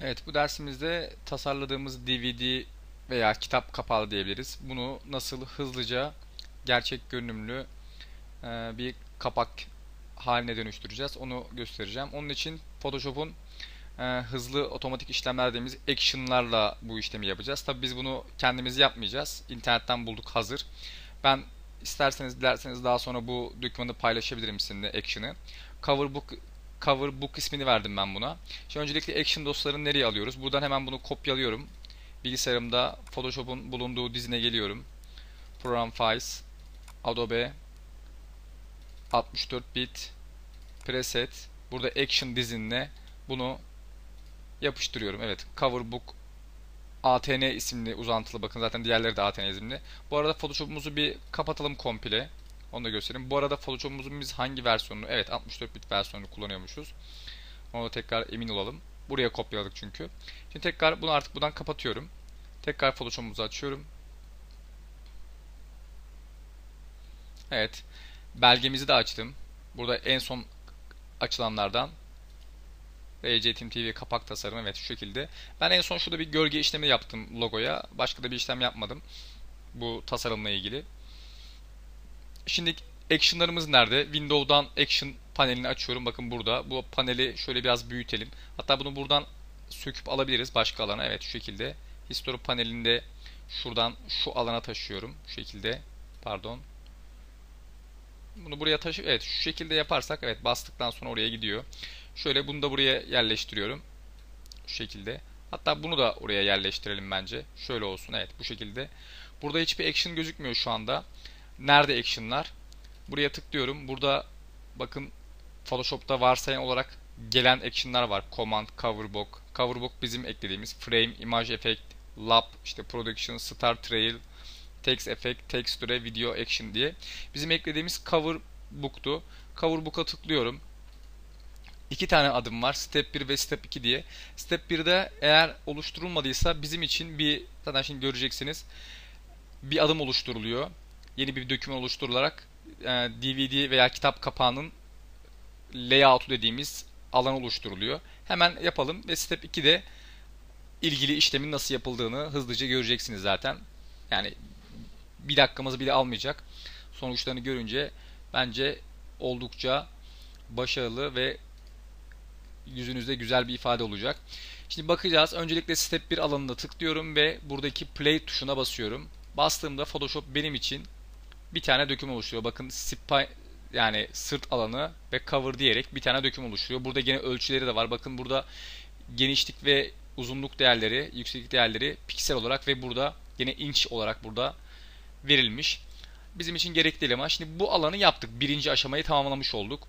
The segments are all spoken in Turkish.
Evet, bu dersimizde tasarladığımız DVD veya kitap kapağı diyebiliriz. Bunu nasıl hızlıca gerçek görünümlü e, bir kapak haline dönüştüreceğiz. Onu göstereceğim. Onun için Photoshop'un e, hızlı otomatik işlemler dediğimiz action'larla bu işlemi yapacağız. Tabii biz bunu kendimiz yapmayacağız. İnternetten bulduk hazır. Ben isterseniz dilerseniz daha sonra bu dokümanı paylaşabilirim sizinle action'ı. Cover book cover book ismini verdim ben buna. Şimdi öncelikle action dosyalarını nereye alıyoruz? Buradan hemen bunu kopyalıyorum. Bilgisayarımda Photoshop'un bulunduğu dizine geliyorum. Program Files, Adobe, 64 bit, preset. Burada action dizinle bunu yapıştırıyorum. Evet, cover book ATN isimli uzantılı bakın zaten diğerleri de ATN isimli. Bu arada Photoshop'umuzu bir kapatalım komple. Onu da göstereyim. Bu arada Photoshop'umuzun biz hangi versiyonunu? Evet 64 bit versiyonunu kullanıyormuşuz. Onu da tekrar emin olalım. Buraya kopyaladık çünkü. Şimdi tekrar bunu artık buradan kapatıyorum. Tekrar Photoshop'umuzu açıyorum. Evet. Belgemizi de açtım. Burada en son açılanlardan RC TV kapak tasarımı evet şu şekilde. Ben en son şurada bir gölge işlemi yaptım logoya. Başka da bir işlem yapmadım. Bu tasarımla ilgili. Şimdi action'larımız nerede? Windows'dan action panelini açıyorum. Bakın burada. Bu paneli şöyle biraz büyütelim. Hatta bunu buradan söküp alabiliriz başka alana. Evet şu şekilde. History panelinde şuradan şu alana taşıyorum. Şu şekilde. Pardon. Bunu buraya taşı evet şu şekilde yaparsak evet bastıktan sonra oraya gidiyor. Şöyle bunu da buraya yerleştiriyorum. Şu şekilde. Hatta bunu da oraya yerleştirelim bence. Şöyle olsun evet bu şekilde. Burada hiçbir action gözükmüyor şu anda. Nerede action'lar? Buraya tıklıyorum. Burada bakın Photoshop'ta varsayan olarak gelen action'lar var. Command, Coverbook. Coverbook bizim eklediğimiz frame, image effect, lap, işte production, start trail, text effect, texture, video action diye. Bizim eklediğimiz Coverbook'tu. Coverbook'a tıklıyorum. İki tane adım var. Step 1 ve Step 2 diye. Step 1'de eğer oluşturulmadıysa bizim için bir zaten şimdi göreceksiniz. Bir adım oluşturuluyor. Yeni bir doküman oluşturularak DVD e, veya kitap kapağının layout'u dediğimiz alan oluşturuluyor. Hemen yapalım ve step 2'de ilgili işlemin nasıl yapıldığını hızlıca göreceksiniz zaten. Yani bir dakikamızı bile almayacak. Sonuçlarını görünce bence oldukça başarılı ve yüzünüzde güzel bir ifade olacak. Şimdi bakacağız. Öncelikle step 1 alanında tıklıyorum ve buradaki play tuşuna basıyorum. Bastığımda Photoshop benim için bir tane döküm oluşturuyor. Bakın spy yani sırt alanı ve cover diyerek bir tane döküm oluşturuyor. Burada gene ölçüleri de var. Bakın burada genişlik ve uzunluk değerleri, yükseklik değerleri piksel olarak ve burada yine inç olarak burada verilmiş. Bizim için gerekli ama şimdi bu alanı yaptık. Birinci aşamayı tamamlamış olduk.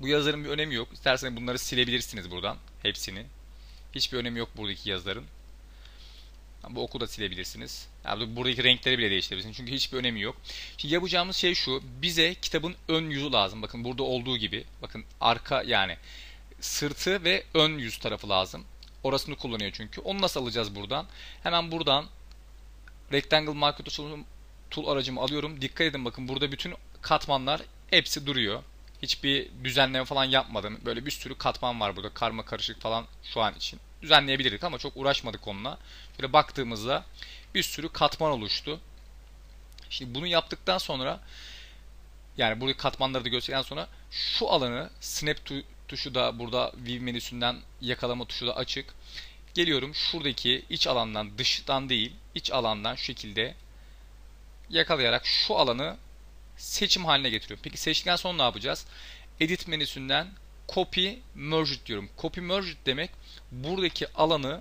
Bu yazıların bir önemi yok. İsterseniz bunları silebilirsiniz buradan. Hepsini. Hiçbir önemi yok buradaki yazıların. Bu oku da silebilirsiniz. Yani buradaki renkleri bile değiştirebilirsiniz. Çünkü hiçbir önemi yok. Şimdi yapacağımız şey şu. Bize kitabın ön yüzü lazım. Bakın burada olduğu gibi. Bakın arka yani sırtı ve ön yüz tarafı lazım. Orasını kullanıyor çünkü. Onu nasıl alacağız buradan? Hemen buradan Rectangle Market Tool aracımı alıyorum. Dikkat edin bakın burada bütün katmanlar hepsi duruyor. Hiçbir düzenleme falan yapmadım. Böyle bir sürü katman var burada. Karma karışık falan şu an için düzenleyebilirdik ama çok uğraşmadık onunla. Şöyle baktığımızda bir sürü katman oluştu. Şimdi bunu yaptıktan sonra yani burada katmanları da gösterdikten sonra şu alanı snap tuşu da burada view menüsünden yakalama tuşu da açık. Geliyorum şuradaki iç alandan dıştan değil iç alandan şu şekilde yakalayarak şu alanı seçim haline getiriyorum. Peki seçtikten sonra ne yapacağız? Edit menüsünden copy merged diyorum. Copy merged demek buradaki alanı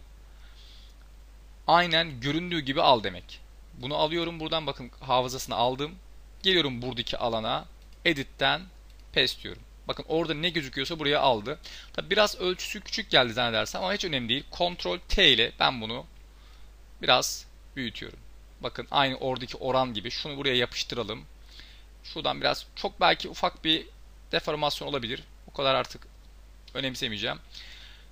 aynen göründüğü gibi al demek. Bunu alıyorum buradan bakın hafızasını aldım. Geliyorum buradaki alana edit'ten paste diyorum. Bakın orada ne gözüküyorsa buraya aldı. Tabi biraz ölçüsü küçük geldi zannedersem ama hiç önemli değil. Ctrl T ile ben bunu biraz büyütüyorum. Bakın aynı oradaki oran gibi. Şunu buraya yapıştıralım. Şuradan biraz çok belki ufak bir deformasyon olabilir. O kadar artık önemsemeyeceğim.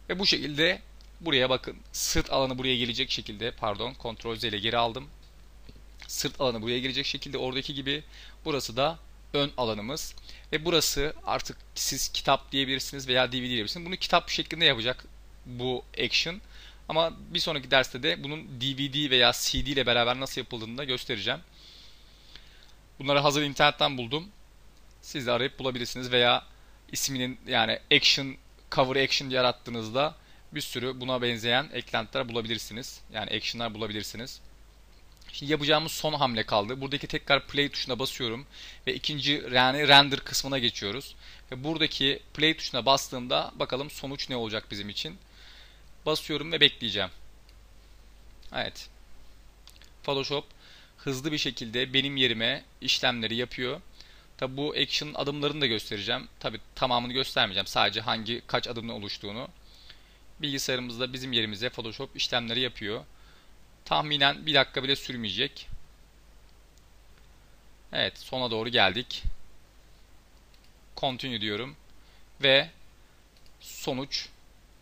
Ve bu şekilde buraya bakın sırt alanı buraya gelecek şekilde pardon kontrol Z ile geri aldım. Sırt alanı buraya gelecek şekilde oradaki gibi burası da ön alanımız. Ve burası artık siz kitap diyebilirsiniz veya DVD diyebilirsiniz. Bunu kitap şeklinde yapacak bu action. Ama bir sonraki derste de bunun DVD veya CD ile beraber nasıl yapıldığını da göstereceğim. Bunları hazır internetten buldum. Siz de arayıp bulabilirsiniz veya isminin yani action cover action diye arattığınızda bir sürü buna benzeyen eklentiler bulabilirsiniz. Yani action'lar bulabilirsiniz. Şimdi yapacağımız son hamle kaldı. Buradaki tekrar play tuşuna basıyorum ve ikinci yani render kısmına geçiyoruz. Ve buradaki play tuşuna bastığımda bakalım sonuç ne olacak bizim için. Basıyorum ve bekleyeceğim. Evet. Photoshop hızlı bir şekilde benim yerime işlemleri yapıyor. Tabi bu action adımlarını da göstereceğim. Tabi tamamını göstermeyeceğim. Sadece hangi kaç adımla oluştuğunu. Bilgisayarımızda bizim yerimize Photoshop işlemleri yapıyor. Tahminen bir dakika bile sürmeyecek. Evet sona doğru geldik. Continue diyorum. Ve sonuç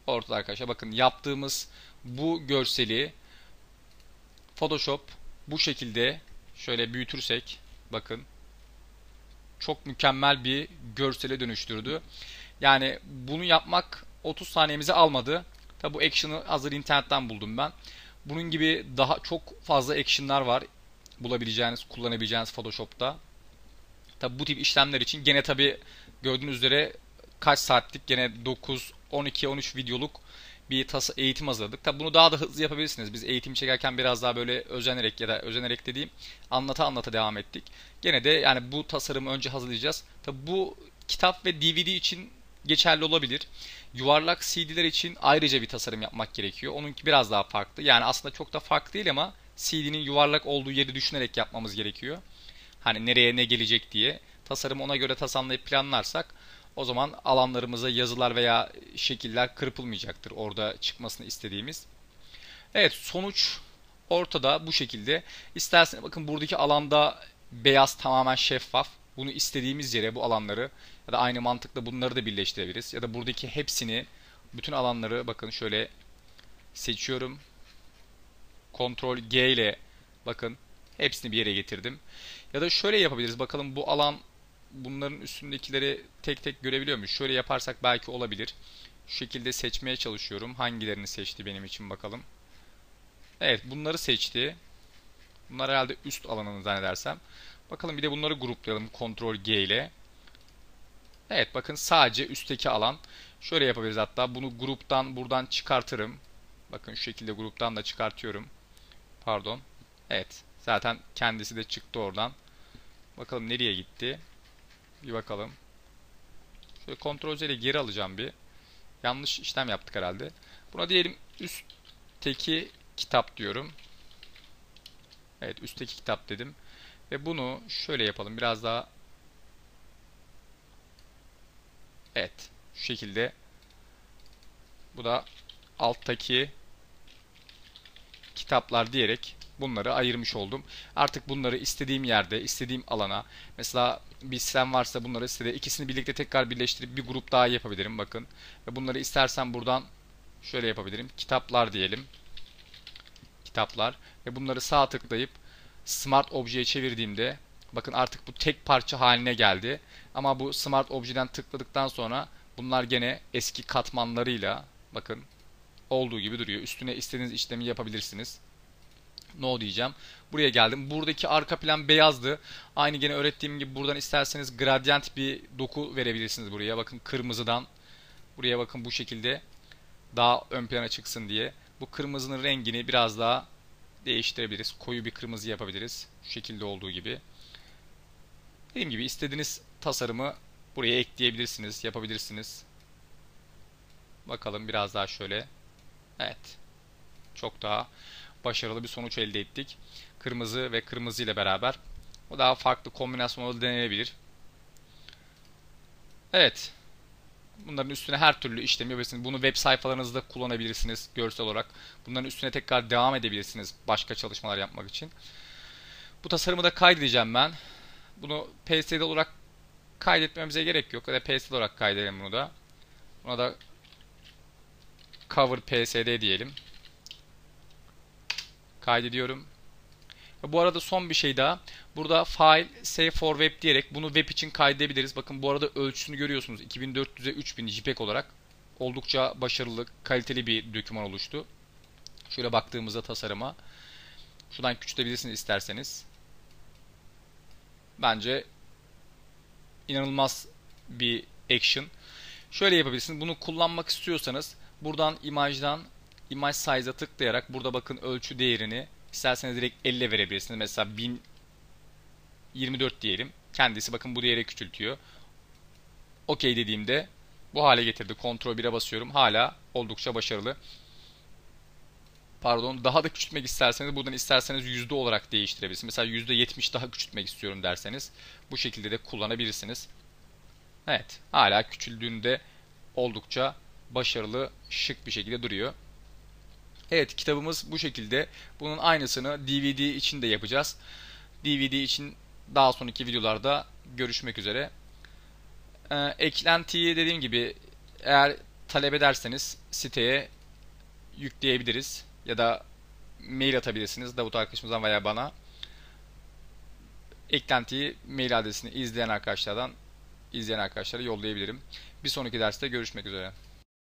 ortada arkadaşlar. Bakın yaptığımız bu görseli Photoshop bu şekilde şöyle büyütürsek bakın çok mükemmel bir görsele dönüştürdü. Yani bunu yapmak 30 saniyemizi almadı. Tabi bu action'ı hazır internetten buldum ben. Bunun gibi daha çok fazla action'lar var bulabileceğiniz, kullanabileceğiniz Photoshop'ta. Tabi bu tip işlemler için gene tabi gördüğünüz üzere kaç saatlik gene 9, 12, 13 videoluk bir tasa eğitim hazırladık. Tabi bunu daha da hızlı yapabilirsiniz. Biz eğitim çekerken biraz daha böyle özenerek ya da özenerek dediğim anlata anlata devam ettik. Gene de yani bu tasarımı önce hazırlayacağız. Tabi bu kitap ve DVD için geçerli olabilir. Yuvarlak CD'ler için ayrıca bir tasarım yapmak gerekiyor. Onunki biraz daha farklı. Yani aslında çok da farklı değil ama CD'nin yuvarlak olduğu yeri düşünerek yapmamız gerekiyor. Hani nereye ne gelecek diye. Tasarımı ona göre tasarlayıp planlarsak o zaman alanlarımıza yazılar veya şekiller kırpılmayacaktır orada çıkmasını istediğimiz. Evet sonuç ortada bu şekilde. İsterseniz bakın buradaki alanda beyaz tamamen şeffaf. Bunu istediğimiz yere bu alanları ya da aynı mantıkla bunları da birleştirebiliriz. Ya da buradaki hepsini bütün alanları bakın şöyle seçiyorum. Ctrl G ile bakın hepsini bir yere getirdim. Ya da şöyle yapabiliriz. Bakalım bu alan bunların üstündekileri tek tek görebiliyor muyuz? Şöyle yaparsak belki olabilir. Şu şekilde seçmeye çalışıyorum. Hangilerini seçti benim için bakalım. Evet bunları seçti. Bunlar herhalde üst alanını zannedersem. Bakalım bir de bunları gruplayalım Ctrl G ile. Evet bakın sadece üstteki alan. Şöyle yapabiliriz hatta bunu gruptan buradan çıkartırım. Bakın şu şekilde gruptan da çıkartıyorum. Pardon. Evet zaten kendisi de çıktı oradan. Bakalım nereye gitti. Bir bakalım. Şöyle kontrol ile geri alacağım bir. Yanlış işlem yaptık herhalde. Buna diyelim üstteki kitap diyorum. Evet üstteki kitap dedim. Ve bunu şöyle yapalım. Biraz daha Evet. Şu şekilde. Bu da alttaki kitaplar diyerek bunları ayırmış oldum. Artık bunları istediğim yerde, istediğim alana mesela bir sistem varsa bunları istediği ikisini birlikte tekrar birleştirip bir grup daha yapabilirim bakın. Ve bunları istersen buradan şöyle yapabilirim. Kitaplar diyelim. Kitaplar ve bunları sağ tıklayıp Smart Object'e çevirdiğimde bakın artık bu tek parça haline geldi. Ama bu Smart Object'den tıkladıktan sonra bunlar gene eski katmanlarıyla bakın olduğu gibi duruyor. Üstüne istediğiniz işlemi yapabilirsiniz. No diyeceğim. Buraya geldim. Buradaki arka plan beyazdı. Aynı gene öğrettiğim gibi buradan isterseniz gradient bir doku verebilirsiniz buraya. Bakın kırmızıdan buraya bakın bu şekilde daha ön plana çıksın diye. Bu kırmızının rengini biraz daha değiştirebiliriz. Koyu bir kırmızı yapabiliriz. Şu şekilde olduğu gibi. Dediğim gibi istediğiniz tasarımı buraya ekleyebilirsiniz, yapabilirsiniz. Bakalım biraz daha şöyle. Evet. Çok daha başarılı bir sonuç elde ettik. Kırmızı ve kırmızı ile beraber. O daha farklı kombinasyonları denenebilir. Evet. Bunların üstüne her türlü işlem yapabilirsiniz. Bunu web sayfalarınızda kullanabilirsiniz görsel olarak. Bunların üstüne tekrar devam edebilirsiniz başka çalışmalar yapmak için. Bu tasarımı da kaydedeceğim ben. Bunu PSD olarak kaydetmemize gerek yok. Ya PSD olarak kaydedelim bunu da. Buna da cover PSD diyelim. Kaydediyorum. Bu arada son bir şey daha. Burada file save for web diyerek bunu web için kaydedebiliriz. Bakın bu arada ölçüsünü görüyorsunuz. 2400'e 3000 JPEG olarak. oldukça başarılı, kaliteli bir doküman oluştu. Şöyle baktığımızda tasarıma. Şuradan küçültebilirsiniz isterseniz. Bence inanılmaz bir action. Şöyle yapabilirsiniz. Bunu kullanmak istiyorsanız buradan imajdan imaj size'a tıklayarak burada bakın ölçü değerini isterseniz direkt 50 verebilirsiniz. Mesela 1024 diyelim. Kendisi bakın bu değere küçültüyor. OK dediğimde bu hale getirdi. Ctrl 1'e basıyorum. Hala oldukça başarılı. Pardon daha da küçültmek isterseniz buradan isterseniz yüzde olarak değiştirebilirsiniz. Mesela %70 daha küçültmek istiyorum derseniz bu şekilde de kullanabilirsiniz. Evet hala küçüldüğünde oldukça başarılı şık bir şekilde duruyor. Evet kitabımız bu şekilde. Bunun aynısını DVD için de yapacağız. DVD için daha sonraki videolarda görüşmek üzere. Ee, eklentiyi dediğim gibi eğer talep ederseniz siteye yükleyebiliriz ya da mail atabilirsiniz Davut arkadaşımızdan veya bana. Eklentiyi mail adresini izleyen arkadaşlardan izleyen arkadaşlara yollayabilirim. Bir sonraki derste görüşmek üzere.